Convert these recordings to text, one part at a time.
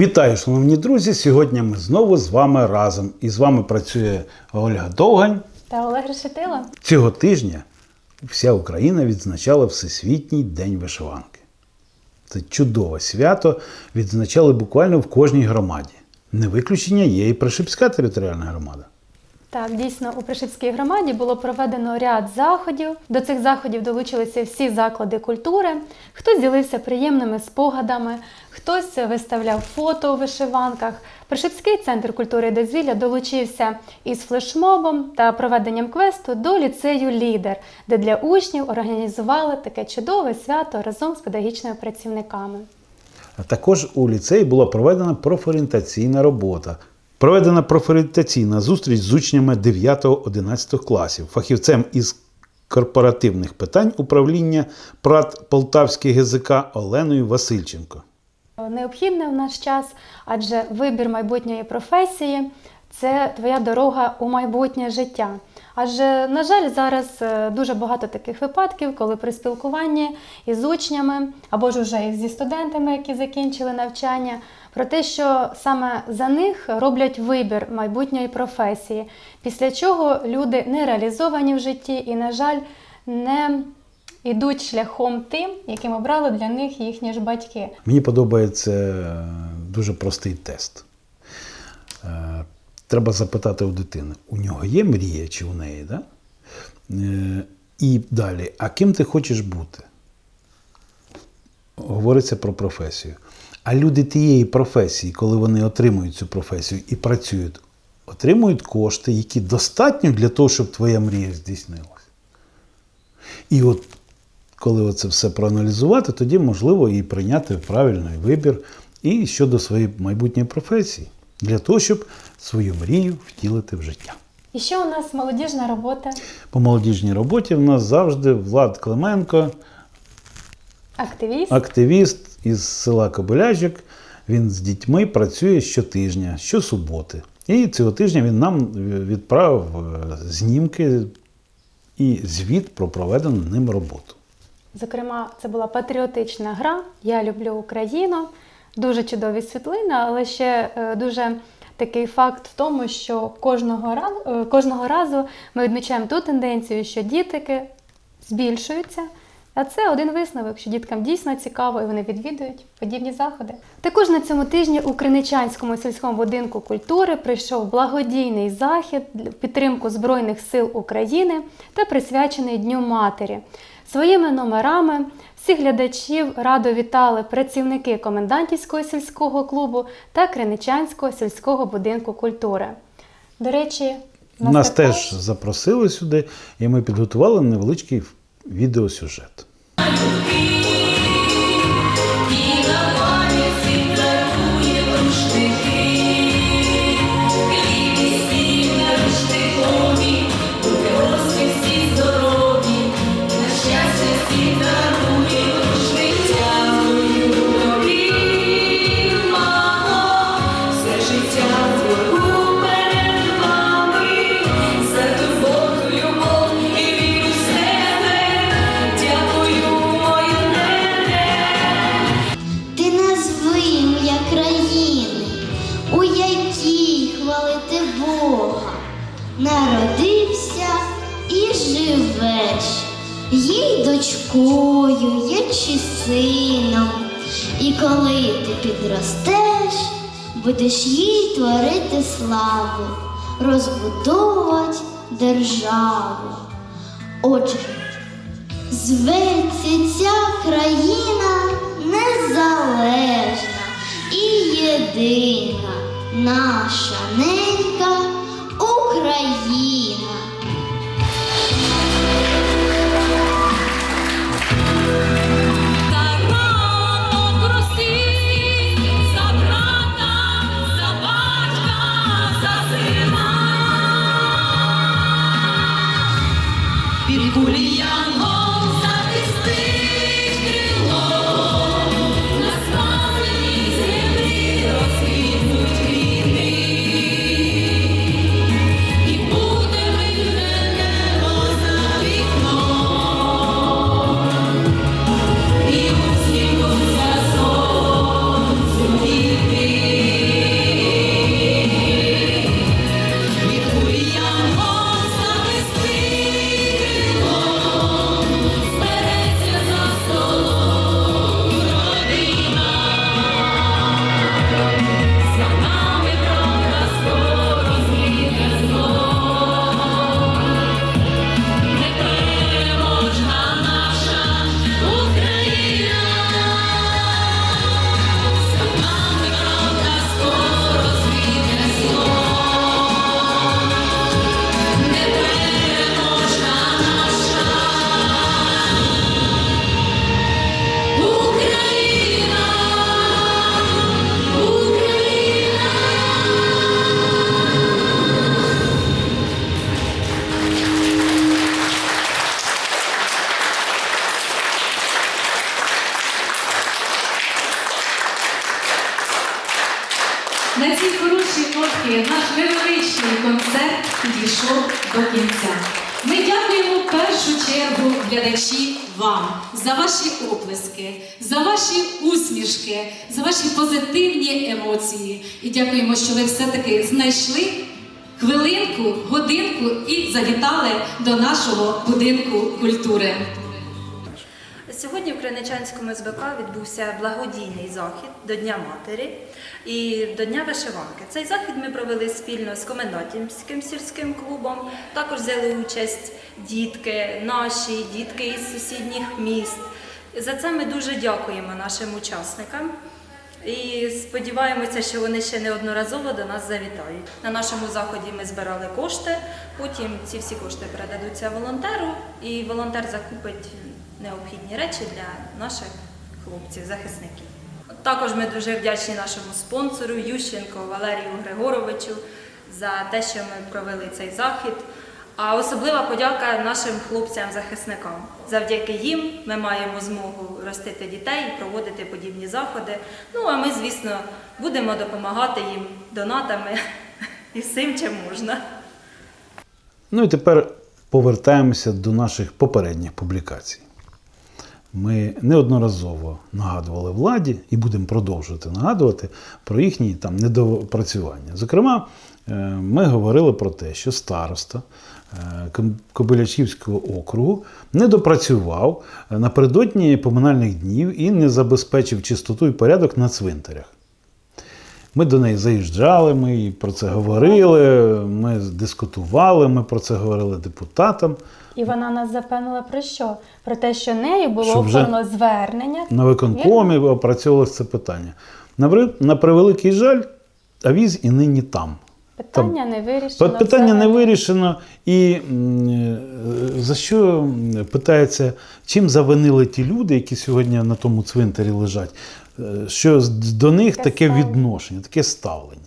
Вітаю, шановні друзі! Сьогодні ми знову з вами разом. І з вами працює Ольга Довгань. Та Олег Решетило. Цього тижня вся Україна відзначала Всесвітній день вишиванки. Це чудове свято відзначали буквально в кожній громаді. Не виключення є і Пришипська територіальна громада. Так, дійсно, у Пришипській громаді було проведено ряд заходів. До цих заходів долучилися всі заклади культури. Хтось ділився приємними спогадами, хтось виставляв фото у вишиванках. Пришипський центр культури і дозвілля долучився із флешмобом та проведенням квесту до ліцею Лідер, де для учнів організували таке чудове свято разом з педагогічними працівниками. Також у ліцеї була проведена профорієнтаційна робота. Проведена профорієнтаційна зустріч з учнями 9-11 класів, фахівцем із корпоративних питань управління ПРАТ Полтавський ГЗК Оленою Васильченко. необхідне в наш час, адже вибір майбутньої професії це твоя дорога у майбутнє життя. Адже, на жаль, зараз е, дуже багато таких випадків, коли при спілкуванні із учнями або ж уже зі студентами, які закінчили навчання, про те, що саме за них роблять вибір майбутньої професії, після чого люди не реалізовані в житті і, на жаль, не йдуть шляхом тим, яким обрали для них їхні ж батьки. Мені подобається е, дуже простий тест. Е, Треба запитати у дитини, у нього є мрія чи у неї? Да? Е, І далі, а ким ти хочеш бути? Говориться про професію. А люди тієї професії, коли вони отримують цю професію і працюють, отримують кошти, які достатньо для того, щоб твоя мрія здійснилась. І от коли це все проаналізувати, тоді можливо і прийняти правильний вибір і щодо своєї майбутньої професії, для того, щоб свою мрію втілити в життя. І ще у нас молодіжна робота, По молодіжній роботі в нас завжди Влад Клименко, активіст. активіст із села Кобиляжик. Він з дітьми працює щотижня, щосуботи. І цього тижня він нам відправив е, знімки і звіт про проведену ним роботу. Зокрема, це була патріотична гра Я люблю Україну. Дуже чудові світлини, але ще е, дуже такий факт в тому, що кожного разу, кожного разу ми відмічаємо ту тенденцію, що дітки збільшуються. А це один висновок, що діткам дійсно цікаво і вони відвідують подібні заходи. Також на цьому тижні у Криничанському сільському будинку культури прийшов благодійний захід для підтримку Збройних сил України та присвячений Дню Матері. Своїми номерами всіх глядачів радо вітали працівники комендантівського сільського клубу та Криничанського сільського будинку культури. До речі, у Нас теж запросили сюди, і ми підготували невеличкий відеосюжет. Все сином, і коли ти підростеш, будеш їй творити славу, розбудовувати державу. Отже, Зветься ця країна незалежна і єдина наша ненька Україна. Ваші усмішки, за ваші позитивні емоції. І дякуємо, що ви все-таки знайшли хвилинку, годинку і завітали до нашого будинку культури. Сьогодні в Криничанському СБК відбувся благодійний захід до Дня Матері і до Дня вишиванки. Цей захід ми провели спільно з Комендантівським сільським клубом. Також взяли участь дітки, наші дітки із сусідніх міст. За це ми дуже дякуємо нашим учасникам. І сподіваємося, що вони ще неодноразово до нас завітають. На нашому заході ми збирали кошти, потім ці всі кошти передадуться волонтеру, і волонтер закупить необхідні речі для наших хлопців, захисників. Також ми дуже вдячні нашому спонсору Ющенко Валерію Григоровичу за те, що ми провели цей захід. А особлива подяка нашим хлопцям-захисникам. Завдяки їм ми маємо змогу ростити дітей проводити подібні заходи. Ну а ми, звісно, будемо допомагати їм донатами і всім, чим можна. Ну і тепер повертаємося до наших попередніх публікацій. Ми неодноразово нагадували владі і будемо продовжувати нагадувати про їхні там недопрацювання. Зокрема, ми говорили про те, що староста е, Кобилячівського округу не допрацював е, напередодні поминальних днів і не забезпечив чистоту і порядок на цвинтарях. Ми до неї заїжджали, ми їй про це говорили, ми дискутували, ми про це говорили депутатам. І вона нас запевнила про що? Про те, що нею було оформлено звернення. На виконкомі опрацьовувалося це питання. На, на превеликий жаль, авіз і нині там. Питання не вирішено. От Питання не вирішено. І е, за що питається, чим завинили ті люди, які сьогодні на тому цвинтарі лежать, Е, що до них Таке таке відношення, таке ставлення.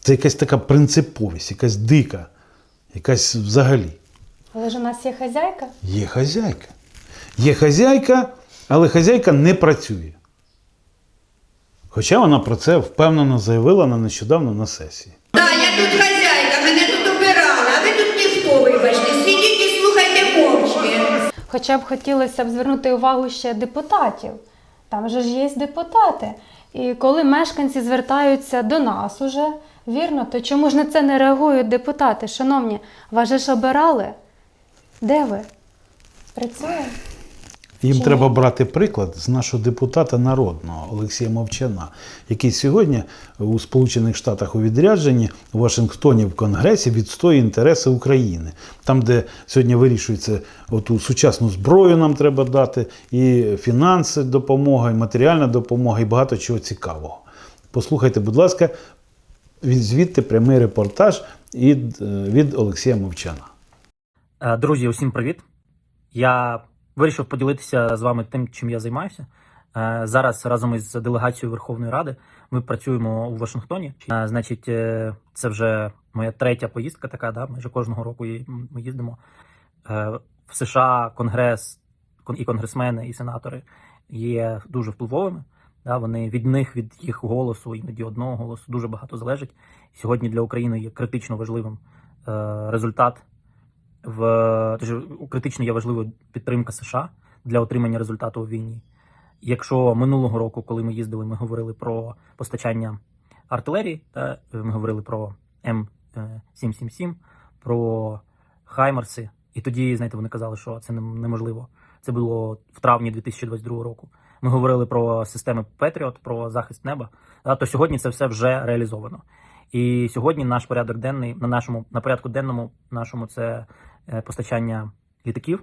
Це якась така принциповість, якась дика, якась взагалі. Але ж у нас є хазяйка. Є хазяйка. Є хазяйка, але хазяйка не працює. Хоча вона про це впевнено заявила на нещодавно на сесії. Так, я тут хазяйка, мене тут обирали, а ви тут ніхто, вибачте. Сидіть і слухайте мовчки. Хоча б хотілося б звернути увагу ще депутатів. Там же ж є депутати. І коли мешканці звертаються до нас уже, вірно, то чому ж на це не реагують депутати? Шановні, вас же ж обирали? Де ви? Працює? Їм Чи треба ні? брати приклад з нашого депутата народного Олексія Мовчана, який сьогодні у Сполучених Штатах у відрядженні у Вашингтоні в Конгресі відстоює інтереси України. Там, де сьогодні вирішується оту сучасну зброю, нам треба дати, і фінанси, допомога, і матеріальна допомога, і багато чого цікавого. Послухайте, будь ласка, від звідти прямий репортаж від, е, від Олексія Мовчана. Е, Друзі, усім привіт! Я вирішив поділитися з вами тим, чим я займаюся. Е, Зараз разом із делегацією Верховної Ради ми працюємо у Вашингтоні. Е, Значить, е, це вже моя третя поїздка, така, да, майже кожного року ми їздимо. В США Конгрес і конгресмени, і сенатори є дуже впливовими. Да, вони від них, від їх голосу, іноді одного голосу, дуже багато залежить. Сьогодні для України є критично важливим результат в тож критично є важливою підтримка США для отримання результату у війні. Якщо минулого року, коли ми їздили, ми говорили про постачання артилерії, та ми говорили про М777, про Хаймерси, і тоді, знаєте, вони казали, що це неможливо. Це було в травні 2022 року. Ми говорили про системи Patriot, про захист неба. То сьогодні це все вже реалізовано. І сьогодні наш порядок денний на нашому на порядку денному нашому це е, постачання літаків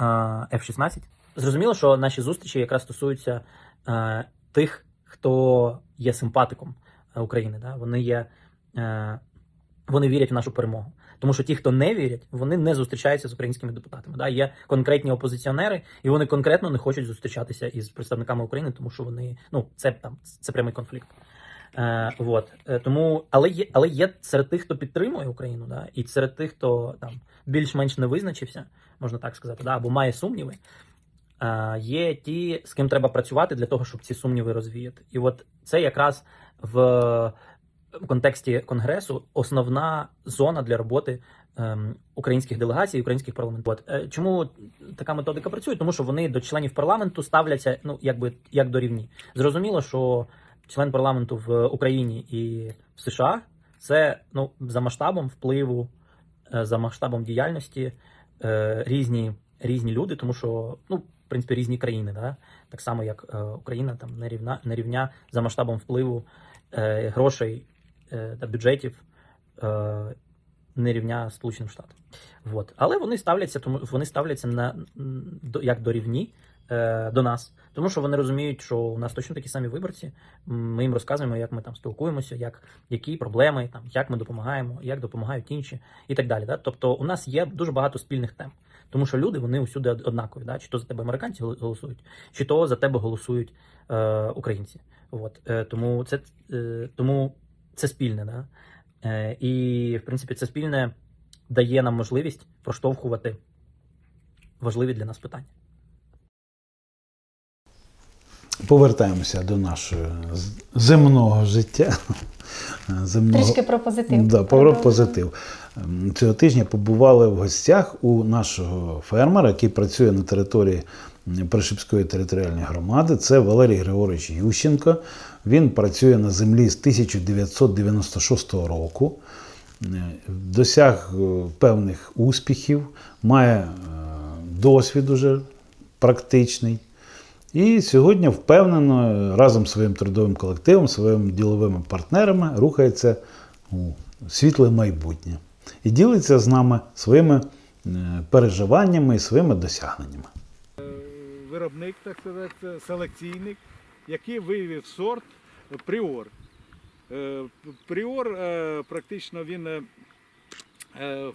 е, F-16. Зрозуміло, що наші зустрічі якраз стосуються е, тих, хто є симпатиком е, України. Вони є е, вони вірять в нашу перемогу. Тому що ті, хто не вірять, вони не зустрічаються з українськими депутатами. Да? Є конкретні опозиціонери, і вони конкретно не хочуть зустрічатися із представниками України, тому що вони ну це там це прямий конфлікт. Е, вот. Е, тому, але є, але є серед тих, хто підтримує Україну, да, і серед тих, хто там більш-менш не визначився, можна так сказати, да, або має сумніви. е, є ті, з ким треба працювати для того, щоб ці сумніви розвіяти. І от це якраз в контексті конгресу основна зона для роботи ем, українських делегацій, українських парламентів. От, е, чому така методика працює? Тому що вони до членів парламенту ставляться ну якби як до рівні. Зрозуміло, що член парламенту в Україні і в США це ну за масштабом впливу, е, за масштабом діяльності е, різні, різні люди, тому що ну. В принципі, різні країни, да? так само як е, Україна там не рівна не рівня за масштабом впливу грошей та бюджетів не рівня Сполученим Штатам. Вот. Але вони ставляться, тому вони ставляться на як до рівні е, до нас, тому що вони розуміють, що у нас точно такі самі виборці. Ми їм розказуємо, як ми там спілкуємося, як які проблеми, там як ми допомагаємо, як допомагають інші, і так далі. Да? Тобто, у нас є дуже багато спільних тем. Тому що люди вони усюди однакові, да? чи то за тебе американці голосують, чи то за тебе голосують е, українці. От. Е, тому це е, тому це спільне, да? Е, і в принципі це спільне дає нам можливість проштовхувати важливі для нас питання. Повертаємося до нашого земного життя. Земного... Трішки про позитив. Да, про позитив. Ем, Цього тижня побували в гостях у нашого фермера, який працює на території Пришипської територіальної громади. Це Валерій Григорович Ющенко. Він працює на землі з 1996 року. Е, Досяг е, певних успіхів, має е, досвід уже практичний. І сьогодні впевнено е, разом з своїм трудовим колективом, своїми діловими партнерами рухається у світле майбутнє і ділиться з нами своїми е, переживаннями і своїми досягненнями. виробник, так сказати, селекційник, який вивів сорт Пріор. Е, Пріор е, практично він е, е,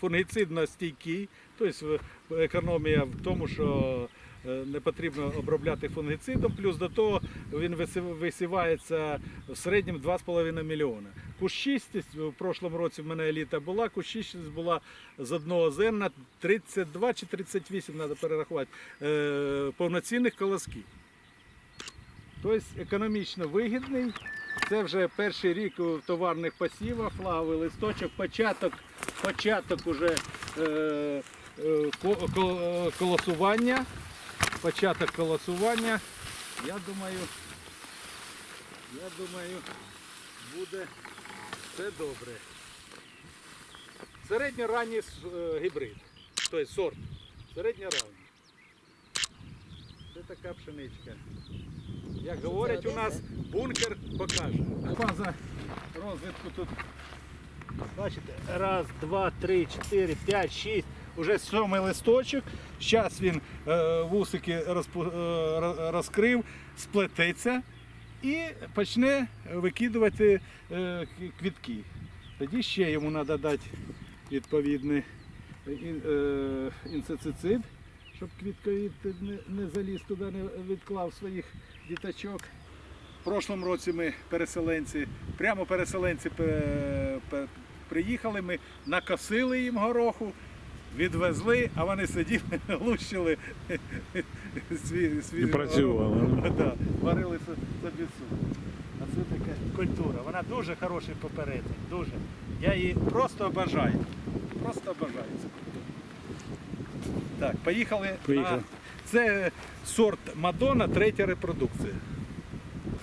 фунгіцидно стійкий, тобто е, економія в тому, що е, не потрібно обробляти фунгіцидом, плюс до того він висівається в середньому 2,5 мільйона. Кущистість в прошлому році в мене еліта була, кущистість була з одного зерна 32 чи 38, треба перерахувати, е, повноцінних колосків. Тобто економічно вигідний. Це вже перший рік у товарних посівах, флаговий листочок, початок, початок уже е, е, е, колосування. Початок колосування. Я думаю, я думаю, буде все добре. Середньоранній е, гібрид, тобто сорт. Середньоранній. Це така пшеничка. Як говорять у нас, бункер покаже. Фаза розвитку тут. Бачите, раз, два, три, чотири, п'ять, шість. Уже сьомий листочок. Зараз він е, вусики е, ро- розкрив, сплететься і почне викидувати е, квітки. Тоді ще йому треба дати відповідний ін- інсектицид, щоб квітковід не, заліз туди, не відклав своїх діточок. В прошлому році ми переселенці, прямо переселенці пе- пе- приїхали, ми накосили їм гороху, відвезли, а вони сиділи, лущили свій, свій І працювали. Да, варили со- собі суп. А це така культура. Вона дуже хороший попередник, дуже. Я її просто обожаю. Просто цю культуру. Так, поїхали. Поїхали. На... Це сорт Мадонна, третя репродукція.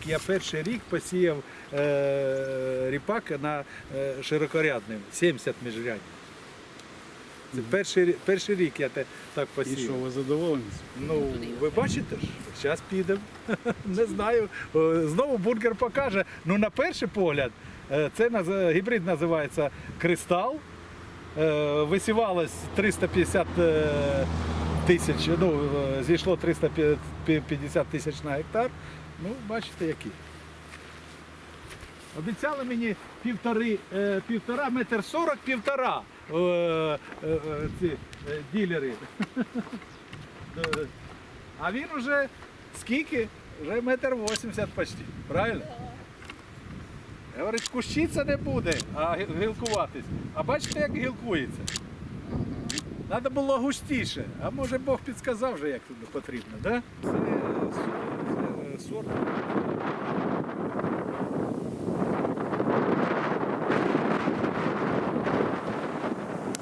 Я перший рік посіяв е, ріпак на е, широкорядним, 70 міжрядь. Це перший, перший рік я те, так посіяв. ви задоволені? Ну, ви бачите ж, зараз підемо. Не знаю. Знову бункер покаже. Ну, на перший погляд, е, це гібрид називається Кристал. Е, Висівалось 350 е, тисяч, ну, зійшло 350 тисяч на гектар. Ну, бачите, які. Обіцяли мені півтори, півтора метр сорок, півтора ці е, ділери. Е, А він уже скільки? Вже метр вісімдесят почти. Правильно? Говорить, кущиться не буде, а гілкуватись. А бачите, як гілкується? Треба було густіше, а може Бог підказав вже, як туди потрібно, да? Це, е, це сорт.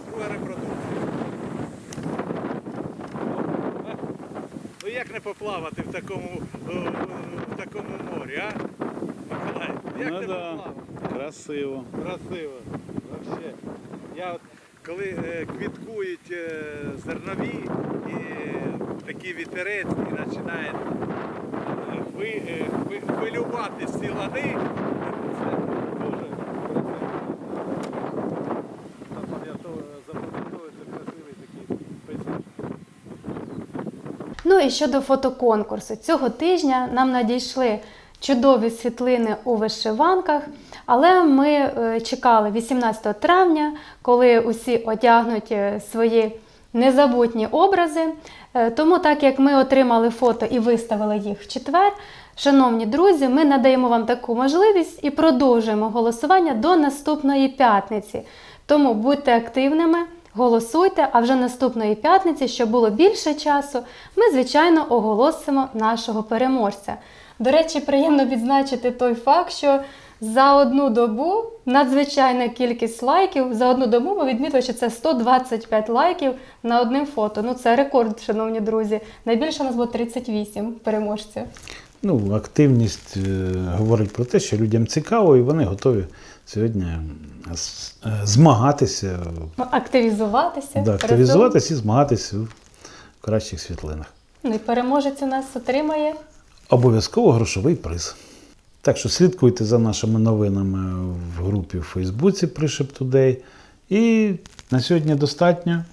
Друга репродукція. Ну як не поплавати в такому, е, в такому морі, а? Миколай, як Ну ти да. поплавав? Красиво. Красиво. Вообще. Я от, коли е, квіткують е, зернові і такий вітерець і починає хви, хви, хвилювати ці лади, це дуже красиво. Запам'ятовується запам'ятовується красивий такий пейзаж. І щодо фотоконкурсу, цього тижня нам надійшли чудові світлини у вишиванках, але ми е, чекали 18 травня, коли усі одягнуть е, свої незабутні образи. Е, Тому, так як ми отримали фото і виставили їх в четвер, шановні друзі, ми надаємо вам таку можливість і продовжуємо голосування до наступної п'ятниці. Тому будьте активними. Голосуйте, а вже наступної п'ятниці, щоб було більше часу, ми, звичайно, оголосимо нашого переможця. До речі, приємно відзначити той факт, що за одну добу надзвичайна кількість лайків. За одну добу ми відмітили, що це 125 лайків на одним фото. Ну це рекорд, шановні друзі. Найбільше у нас було 38 переможців. Ну, активність е, говорить про те, що людям цікаво, і вони готові сьогодні е, змагатися, Ну, активізуватися. да, активізуватися і змагатися в кращих світлинах. Ну і переможець у нас отримає Обов'язково грошовий приз. Так що слідкуйте за нашими новинами в групі в Фейсбуці Пришеп Today. І на сьогодні достатньо.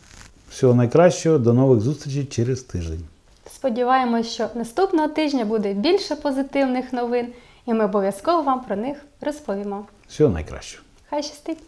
Всього найкращого. До нових зустрічей через тиждень. Сподіваємось, що наступного тижня буде більше позитивних новин, і ми обов'язково вам про них розповімо. Всього найкращого. Хай щастить!